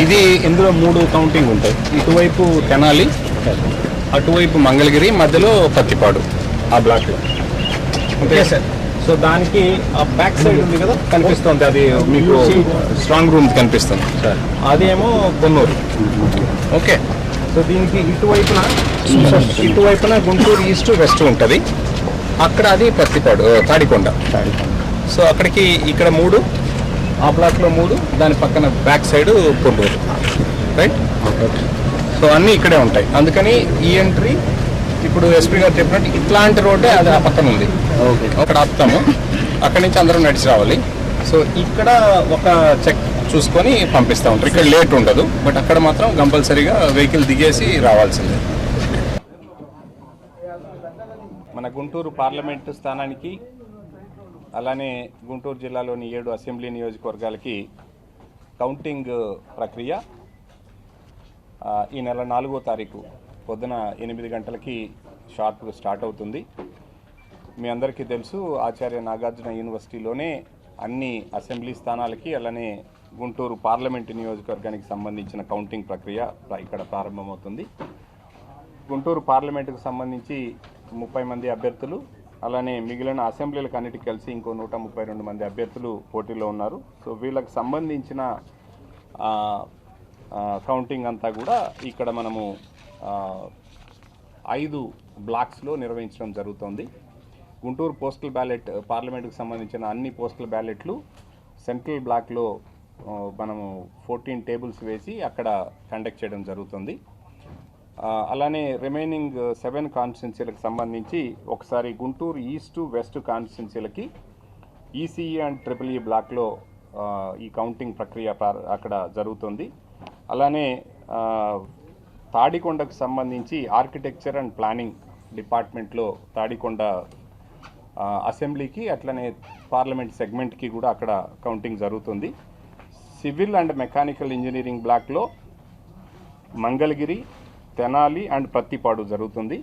ఇది ఇందులో మూడు కౌంటింగ్ ఉంటాయి. ఇటువైపు తెనాలి అటువైపు మంగళగిరి మధ్యలో పత్తిపాడు ఆ బ్లాక్లో ఓకే సార్ సో దానికి ఆ బ్యాక్ సైడ్ ఉంది కదా కనిపిస్తుంది. అది మీకు స్ట్రాంగ్ రూమ్ కనిపిస్తుంది. అదేమో కొన్నూరు ఓకే సో దీనికి ఇటువైపున ఇటువైపున గుంటూరు ఈస్ట్ వెస్ట్ ఉంటుంది. అక్కడ అది పత్తిపాడు తాడికొండ. సో అక్కడికి ఇక్కడ మూడు ఆ బ్లాక్లో మూడు దాని పక్కన బ్యాక్ సైడ్ కొన్నూరు రైట్ సో అన్నీ ఇక్కడే ఉంటాయి. అందుకని ఈ ఎంట్రీ ఇప్పుడు ఎస్పీ గారు చెప్పినట్టు ఇట్లాంటి రోడ్డే అది ఆ పక్కన ఉంది. అక్కడ ఆపుతాము. అక్కడి నుంచి అందరం నడిచి రావాలి. సో ఇక్కడ ఒక చెక్ చూసుకొని పంపిస్తూ ఉంటారు. ఇక్కడ లేట్ ఉండదు బట్ అక్కడ మాత్రం కంపల్సరీగా వెహికల్ దిగేసి రావాల్సిందే. మన గుంటూరు పార్లమెంటు స్థానానికి అలానే గుంటూరు జిల్లాలోని ఏడు అసెంబ్లీ నియోజకవర్గాలకి కౌంటింగ్ ప్రక్రియ ఈ నెల నాలుగో తారీఖు పొద్దున ఎనిమిది గంటలకి షార్ప్ స్టార్ట్ అవుతుంది. మీ అందరికీ తెలుసు ఆచార్య నాగార్జున యూనివర్సిటీలోనే అన్ని అసెంబ్లీ స్థానాలకి అలానే గుంటూరు పార్లమెంటు నియోజకవర్గానికి సంబంధించిన కౌంటింగ్ ప్రక్రియ ఇక్కడ ప్రారంభమవుతుంది. గుంటూరు పార్లమెంటుకు సంబంధించి ముప్పై మంది అభ్యర్థులు అలానే మిగిలిన అసెంబ్లీలకు అన్నిటికి కలిసి ఇంకో నూట ముప్పై రెండు మంది అభ్యర్థులు పోటీలో ఉన్నారు. సో వీళ్ళకి సంబంధించిన కౌంటింగ్ అంతా కూడా ఇక్కడ మనము ఐదు బ్లాక్స్లో నిర్వహించడం జరుగుతోంది. గుంటూరు పోస్టల్ బ్యాలెట్ పార్లమెంటుకు సంబంధించిన అన్ని పోస్టల్ బ్యాలెట్లు సెంట్రల్ బ్లాక్లో మనము ఫోర్టీన్ టేబుల్స్ వేసి అక్కడ కండక్ట్ చేయడం జరుగుతుంది. అలానే రిమైనింగ్ సెవెన్ కాన్స్టిట్యున్సీలకు సంబంధించి ఒకసారి గుంటూరు ఈస్ట్ వెస్ట్ కాన్స్టిట్యున్సీలకి ఈసీఈ అండ్ ట్రిపుల్ ఈ బ్లాక్లో ఈ కౌంటింగ్ ప్రక్రియ అక్కడ జరుగుతుంది. అలానే తాడికొండకు సంబంధించి ఆర్కిటెక్చర్ అండ్ ప్లానింగ్ డిపార్ట్మెంట్లో తాడికొండ అసెంబ్లీకి అట్లనే పార్లమెంట్ సెగ్మెంట్కి కూడా అక్కడ కౌంటింగ్ జరుగుతుంది. సివిల్ అండ్ మెకానికల్ ఇంజనీరింగ్ బ్లాక్లో మంగళగిరి తెనాలి అండ్ ప్రత్తిపాడు జరుగుతుంది.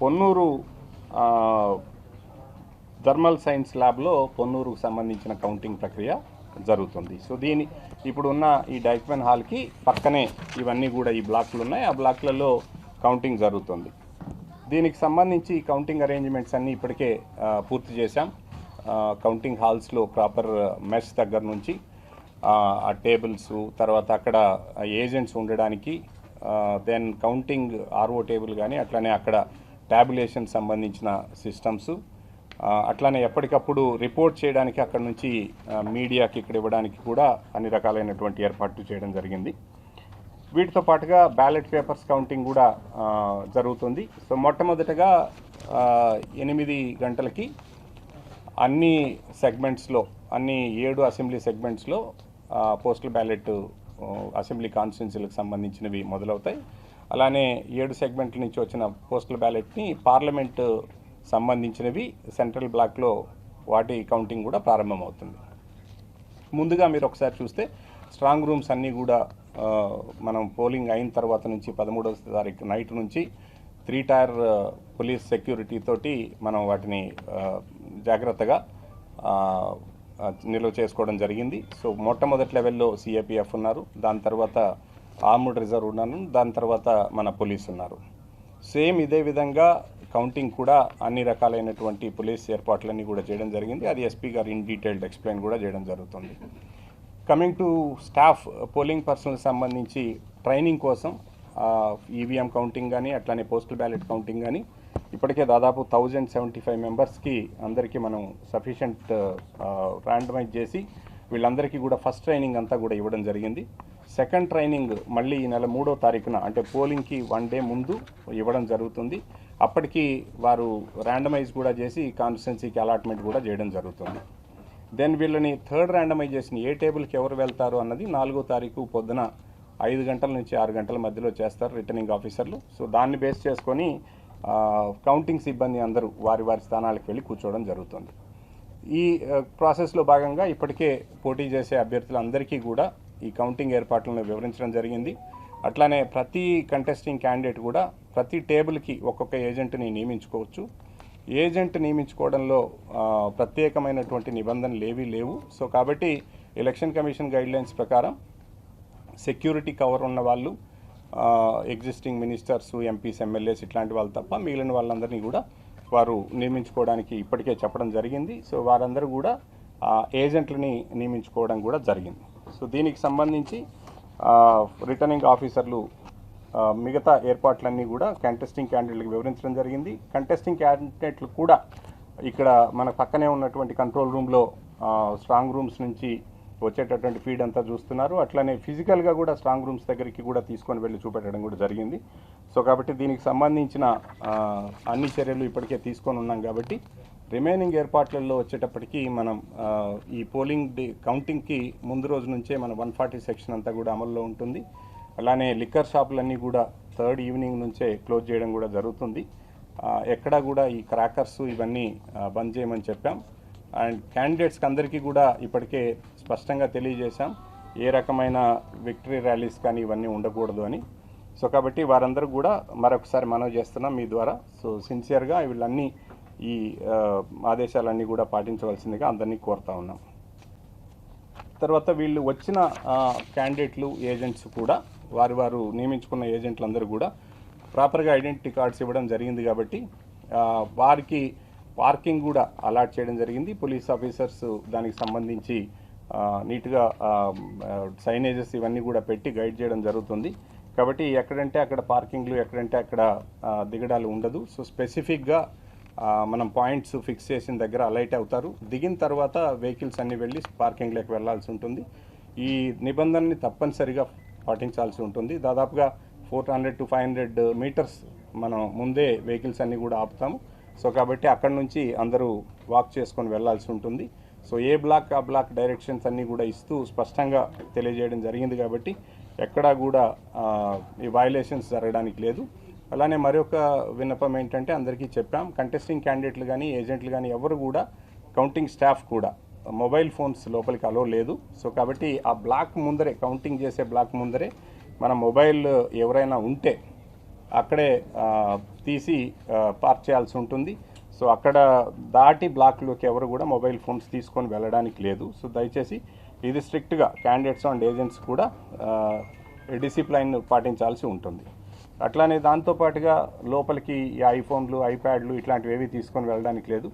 పొన్నూరు థర్మల్ సైన్స్ ల్యాబ్లో పొన్నూరుకు సంబంధించిన కౌంటింగ్ ప్రక్రియ జరుగుతుంది. సో దీని ఇప్పుడున్న ఈ డైక్మెన్ హాల్కి పక్కనే ఇవన్నీ కూడా ఈ బ్లాక్లు ఉన్నాయి. ఆ బ్లాక్లలో కౌంటింగ్ జరుగుతుంది. దీనికి సంబంధించి కౌంటింగ్ అరేంజ్మెంట్స్ అన్నీ ఇప్పటికే పూర్తి చేశాం. కౌంటింగ్ హాల్స్లో ప్రాపర్ మెస్ దగ్గర నుంచి ఆ టేబుల్స్ తర్వాత అక్కడ ఏజెంట్స్ ఉండడానికి దెన్ కౌంటింగ్ ఆర్ఓ టేబుల్ కానీ అట్లనే అక్కడ ట్యాబులేషన్ సంబంధించిన సిస్టమ్స్ అట్లానే ఎప్పటికప్పుడు రిపోర్ట్ చేయడానికి అక్కడ నుంచి మీడియాకి ఇక్కడ ఇవ్వడానికి కూడా అన్ని రకాలైనటువంటి ఏర్పాట్లు చేయడం జరిగింది. వీటితో పాటుగా బ్యాలెట్ పేపర్స్ కౌంటింగ్ కూడా జరుగుతుంది. సో మొట్టమొదటగా ఎనిమిది గంటలకి అన్ని సెగ్మెంట్స్లో అన్ని ఏడు అసెంబ్లీ సెగ్మెంట్స్లో పోస్టల్ బ్యాలెట్ అసెంబ్లీ కాన్స్టిట్యున్సీలకు సంబంధించినవి మొదలవుతాయి. అలానే ఏడు సెగ్మెంట్ల నుంచి వచ్చిన పోస్టల్ బ్యాలెట్ని పార్లమెంట్ సంబంధించినవి సెంట్రల్ బ్లాక్లో వాటి కౌంటింగ్ కూడా ప్రారంభమవుతుంది. ముందుగా మీరు ఒకసారి చూస్తే స్ట్రాంగ్ రూమ్స్ అన్నీ కూడా మనం పోలింగ్ అయిన తర్వాత నుంచి పదమూడవ తారీఖు నైట్ నుంచి త్రీ టైర్ పోలీస్ సెక్యూరిటీ తోటి మనం వాటిని జాగ్రత్తగా నిల్వ చేసుకోవడం జరిగింది. సో మొట్టమొదటి లెవెల్లో సిఐపిఎఫ్ ఉన్నారు. దాని తర్వాత ఆర్ముడ్ రిజర్వ్ ఉన్నాను. దాని తర్వాత మన పోలీస్ ఉన్నారు. సేమ్ ఇదే విధంగా కౌంటింగ్ కూడా అన్ని రకాలైనటువంటి పోలీస్ ఏర్పాట్లన్నీ కూడా చేయడం జరిగింది. అది ఎస్పీ గారు ఇన్ డీటెయిల్డ్ ఎక్స్ప్లెయిన్ కూడా చేయడం జరుగుతుంది. కమింగ్ టు స్టాఫ్ పోలింగ్ పర్సన్కి సంబంధించి ట్రైనింగ్ కోసం ఈవీఎం కౌంటింగ్ కానీ అట్లానే పోస్టల్ బ్యాలెట్ కౌంటింగ్ కానీ ఇప్పటికే దాదాపు థౌజండ్ సెవెంటీ ఫైవ్ మెంబర్స్కి అందరికీ మనం సఫిషియంట్ ర్యాండమైజ్ చేసి వీళ్ళందరికీ కూడా ఫస్ట్ ట్రైనింగ్ అంతా కూడా ఇవ్వడం జరిగింది. సెకండ్ ట్రైనింగ్ మళ్ళీ ఈ నెల మూడో తారీఖున అంటే పోలింగ్కి వన్ డే ముందు ఇవ్వడం జరుగుతుంది. అప్పటికి వారు ర్యాండమైజ్ కూడా చేసి కాన్స్టిట్యున్సీకి అలాట్మెంట్ కూడా చేయడం జరుగుతుంది. దెన్ వీళ్ళని థర్డ్ ర్యాండమైజేషన్ ఏ టేబుల్కి ఎవరు వెళ్తారు అన్నది నాలుగో తారీఖు పొద్దున ఐదు గంటల నుంచి ఆరు గంటల మధ్యలో చేస్తారు రిటర్నింగ్ ఆఫీసర్లు. సో దాన్ని బేస్ చేసుకొని కౌంటింగ్ సిబ్బంది అందరూ వారి వారి స్థానాలకు వెళ్ళి కూర్చోవడం జరుగుతుంది. ఈ ప్రాసెస్లో భాగంగా ఇప్పటికే పోటీ చేసే అభ్యర్థులందరికీ కూడా ఈ కౌంటింగ్ ఏర్పాట్లను వివరించడం జరిగింది. అట్లానే ప్రతి కంటెస్టింగ్ క్యాండిడేట్ కూడా ప్రతి టేబుల్కి ఒక్కొక్క ఏజెంట్ని నియమించుకోవచ్చు. ఏజెంట్ నియమించుకోవడంలో ప్రత్యేకమైనటువంటి నిబంధనలు ఏవీ లేవు. సో కాబట్టి ఎలక్షన్ కమిషన్ గైడ్లైన్స్ ప్రకారం సెక్యూరిటీ కవర్ ఉన్న వాళ్ళు ఎగ్జిస్టింగ్ మినిస్టర్స్ ఎంపీస్ ఎమ్మెల్యేస్ ఇట్లాంటి వాళ్ళు తప్ప మిగిలిన వాళ్ళందరినీ కూడా వారు నియమించుకోవడానికి ఇప్పటికే చెప్పడం జరిగింది. సో వారందరూ కూడా ఏజెంట్లని నియమించుకోవడం కూడా జరిగింది. సో దీనికి సంబంధించి రిటర్నింగ్ ఆఫీసర్లు మిగతా ఏర్పాట్లన్నీ కూడా కంటెస్టింగ్ క్యాండిడేట్లకు వివరించడం జరిగింది. కంటెస్టింగ్ క్యాండిడేట్లు కూడా ఇక్కడ మన పక్కనే ఉన్నటువంటి కంట్రోల్ రూమ్లో స్ట్రాంగ్ రూమ్స్ నుంచి వచ్చేటటువంటి ఫీడ్ అంతా చూస్తున్నారు. అట్లనే ఫిజికల్గా కూడా స్ట్రాంగ్ రూమ్స్ దగ్గరికి కూడా తీసుకొని వెళ్ళి చూపెట్టడం కూడా జరిగింది. సో కాబట్టి దీనికి సంబంధించిన అన్ని చర్యలు ఇప్పటికే తీసుకొని ఉన్నాం కాబట్టి రిమైనింగ్ ఏర్పాట్లలో వచ్చేటప్పటికి మనం ఈ పోలింగ్ డే కౌంటింగ్కి ముందు రోజు నుంచే మన వన్ ఫార్టీ సెక్షన్ అంతా కూడా అమల్లో ఉంటుంది. అలానే లిక్కర్ షాపులన్నీ కూడా థర్డ్ ఈవినింగ్ నుంచే క్లోజ్ చేయడం కూడా జరుగుతుంది. ఎక్కడా కూడా ఈ క్రాకర్స్ ఇవన్నీ బంద్ చేయమని చెప్పాం. అండ్ క్యాండిడేట్స్కి అందరికీ కూడా ఇప్పటికే స్పష్టంగా తెలియజేశాం. ఏ రకమైన విక్టరీ ర్యాలీస్ కానీ ఇవన్నీ ఉండకూడదు అని. సో కాబట్టి వారందరూ కూడా మరొకసారి మనవి చేస్తున్నాం మీ ద్వారా. సో సిన్సియర్గా వీళ్ళన్నీ ఈ ఆదేశాలన్నీ కూడా పాటించవలసిందిగా అందరినీ కోరుతా ఉన్నాం. తర్వాత వీళ్ళు వచ్చిన క్యాండిడేట్లు ఏజెంట్స్ కూడా వారి వారు నియమించుకున్న ఏజెంట్లు అందరూ కూడా ప్రాపర్గా ఐడెంటిటీ కార్డ్స్ ఇవ్వడం జరిగింది కాబట్టి వారికి పార్కింగ్ కూడా అలాట్ చేయడం జరిగింది. పోలీస్ ఆఫీసర్స్ దానికి సంబంధించి నీట్గా సైనేజెస్ ఇవన్నీ కూడా పెట్టి గైడ్ చేయడం జరుగుతుంది. కాబట్టి ఎక్కడంటే అక్కడ పార్కింగ్లు ఎక్కడంటే అక్కడ దిగడాలు ఉండదు. సో స్పెసిఫిక్గా మనం పాయింట్స్ ఫిక్స్ చేసిన దగ్గర అలైట్ అవుతారు. దిగిన తర్వాత వెహికల్స్ అన్నీ వెళ్ళి పార్కింగ్లోకి వెళ్ళాల్సి ఉంటుంది. ఈ నిబంధనని తప్పనిసరిగా పాటించాల్సి ఉంటుంది. దాదాపుగా four hundred to five hundred metres మనం ముందే వెహికల్స్ అన్నీ కూడా ఆపుతాము. సో కాబట్టి అక్కడ నుంచి అందరూ వాక్ చేసుకొని వెళ్ళాల్సి ఉంటుంది. సో ఏ బ్లాక్ ఆ బ్లాక్ డైరెక్షన్స్ అన్నీ కూడా ఇస్తూ స్పష్టంగా తెలియజేయడం జరిగింది కాబట్టి ఎక్కడా కూడా ఈ వయలేషన్స్ జరగడానికి లేదు. అలానే మరొక విన్నపం ఏంటంటే అందరికీ చెప్పాం కంటెస్టింగ్ క్యాండిడేట్లు కానీ ఏజెంట్లు కానీ ఎవరు కూడా కౌంటింగ్ స్టాఫ్ కూడా మొబైల్ ఫోన్స్ లోపలికి అలో లేదు. సో కాబట్టి ఆ బ్లాక్ ముందరే కౌంటింగ్ చేసే బ్లాక్ ముందరే మన మొబైల్ ఎవరైనా ఉంటే అక్కడే తీసి పార్క్ చేయాల్సి ఉంటుంది. సో అక్కడ దాటి బ్లాక్లోకి ఎవరు కూడా మొబైల్ ఫోన్స్ తీసుకొని వెళ్ళడానికి లేదు. సో దయచేసి ఇది స్ట్రిక్ట్గా క్యాండిడేట్స్ అండ్ ఏజెంట్స్ కూడా డిసిప్లైన్ పాటించాల్సి ఉంటుంది. అట్లానే దాంతోపాటుగా లోపలికి ఈ ఐఫోన్లు ఐప్యాడ్లు ఇట్లాంటివి ఏవి తీసుకొని వెళ్ళడానికి లేదు.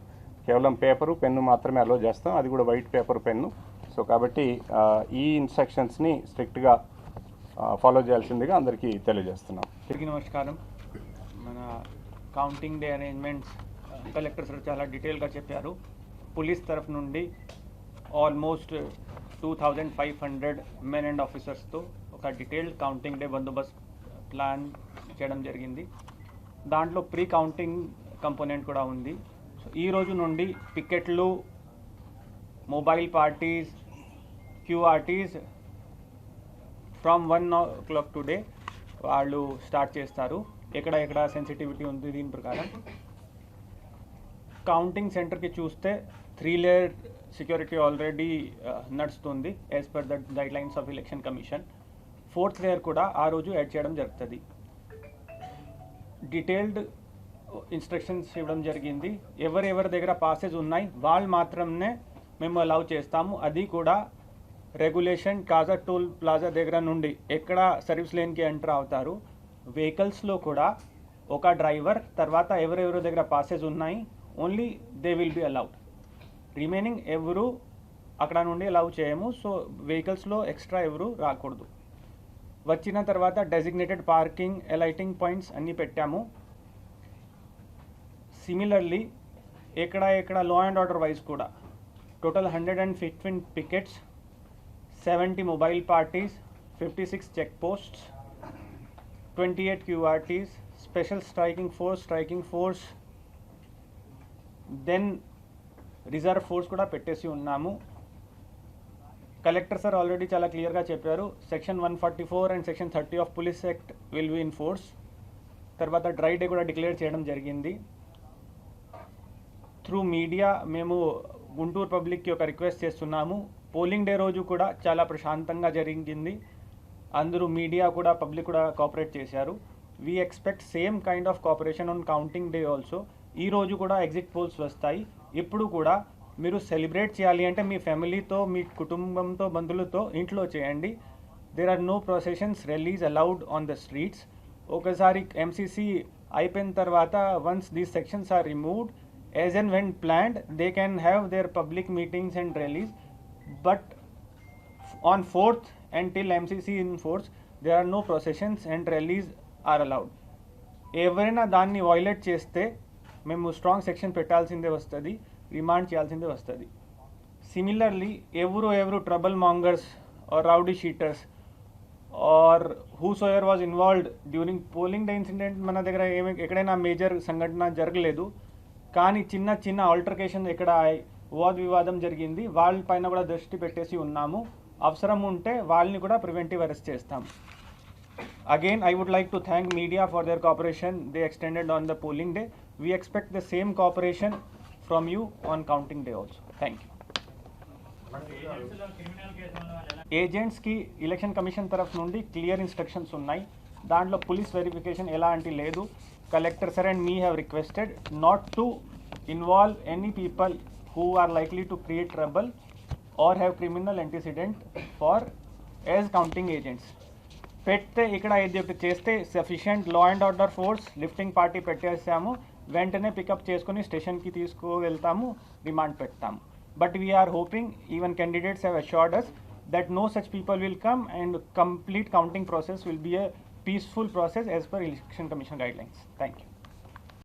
కేవలం పేపరు పెన్ను మాత్రమే అలో చేస్తాం. అది కూడా వైట్ పేపర్ పెన్ను. సో కాబట్టి ఈ ఇన్స్ట్రక్షన్స్ని స్ట్రిక్ట్గా ఫాలో చేయాల్సిందిగా అందరికీ తెలియజేస్తున్నాం. తిరిగి నమస్కారం. మన counting day arrangements collector sir చాలా డీటెయిల్గా చెప్పారు. పోలీస్ తరఫు నుండి almost two thousand five hundred men and ఆఫీసర్స్తో ఒక డీటెయిల్డ్ కౌంటింగ్ డే బందోబస్త్ ప్లాన్ చేయడం జరిగింది. దాంట్లో ప్రీ కౌంటింగ్ కంపోనెంట్ కూడా ఉంది. సో ఈ రోజు నుండి పికెట్లు mobile parties QRTs from one o'clock today వాళ్ళు స్టార్ట్ చేస్తారు. ఎక్కడ ఎక్కడ సెన్సిటివిటీ ఉంది దీని ప్రకారం? కౌంటింగ్ సెంటర్కి చూస్తే త్రీ లేయర్ సెక్యూరిటీ ఆల్రెడీ నడుస్తుంది as per the guidelines of election commission fourth layer కూడా ఆ రోజు యాడ్ చేయడం జరుగుతుంది. డీటెయిల్డ్ ఇన్స్ట్రక్షన్స్ ఇవ్వడం జరిగింది. ఎవరెవరి దగ్గర పాసెస్ ఉన్నాయి వాళ్ళు మాత్రమే మేము అలౌ చేస్తాము. అది కూడా రెగ్యులేషన్ కాజా టోల్ ప్లాజా దగ్గర నుండి ఎక్కడ సర్వీస్ లేన్కి ఎంటర్ అవుతారు వెహికల్స్లో కూడా ఒక డ్రైవర్ తర్వాత ఎవరెవరి దగ్గర పాసెస్ ఉన్నాయి only they will be allowed remaining ఎవరు అక్కడ నుండి అలౌ చేయము సో వెహికల్స్లో ఎక్స్ట్రా ఎవరు రాకూడదు. వచ్చిన తర్వాత డెసిగ్నేటెడ్ పార్కింగ్ ఎలైటింగ్ పాయింట్స్ అన్నీ పెట్టాము. సిమిలర్లీ ఎక్కడ ఎక్కడ లా అండ్ ఆర్డర్ వైజ్ కూడా total hundred and fifteen pickets seventy mobile parties fifty six check posts twenty eight QRTs special striking force striking force then reserve force కూడా పెట్టేసి ఉన్నాము. Collector sir already చాలా క్లియర్గా చెప్పారు. Section one forty four and section thirty of police act will be in force తర్వాత dry day కూడా declare చేయడం జరిగింది. త్రూ మీడియా మేము గుంటూరు పబ్లిక్కి ఒక రిక్వెస్ట్ చేస్తున్నాము. పోలింగ్ డే రోజు కూడా చాలా ప్రశాంతంగా జరిగింది. అందరూ మీడియా కూడా పబ్లిక్ కూడా కోఆపరేట్ చేశారు. We expect same kind of cooperation on counting day also ఈ రోజు కూడా ఎగ్జిట్ పోల్స్ వస్తాయి. ఇప్పుడు కూడా మీరు సెలబ్రేట్ చేయాలి అంటే మీ ఫ్యామిలీతో మీ కుటుంబంతో బంధువులతో ఇంట్లో చేయండి. There are no processions rallies allowed on the streets ఒకసారి ఎంసీసీ అయిపోయిన తర్వాత once these sections are removed as and when plant they can have their public meetings and rallies but on fourth and till MCC in force there are no processions and rallies are allowed ఎవరైనా దాన్ని violate చేస్తే మేము strong section పెట్టాల్సిందే వస్తుంది remand చేయాల్సిందే వస్తుంది. Similarly ఎవరు ఎవరు trouble mongers or rowdy sheeters or whosever was involved during polling day incident మన దగ్గర ఏమి ఎక్కడైనా మేజర్ సంఘటన జరగలేదు. కానీ చిన్న చిన్న ఆల్టర్కేషన్ ఎక్కడ వాద్ వివాదం జరిగింది వాళ్ళ పైన కూడా దృష్టి పెట్టేసి ఉన్నాము. అవసరం ఉంటే వాళ్ళని కూడా ప్రివెంటివ్ అరెస్ట్ చేస్తాం. Again I would like to thank media for their cooperation they extended on the polling day we expect the same cooperation from you on counting day also thank you ఏజెంట్స్కి election commission తరఫు నుండి clear instructions ఉన్నాయి దాంట్లో police verification ఎలాంటి లేదు collector sir and we have requested not to involve any people who are likely to create trouble or have criminal antecedent far as counting agents పెడితే ఇక్కడ ఇది ఒకటి చేస్తే sufficient law and order force lifting party పెట్టేసాము వెంటనే pickup చేసుకుని స్టేషన్కి తీసుకువెళ్తాము remand పెడతాము but we're hoping even candidates have assured us that no such people will come and complete counting process will be a peaceful process as per election commission guidelines thank you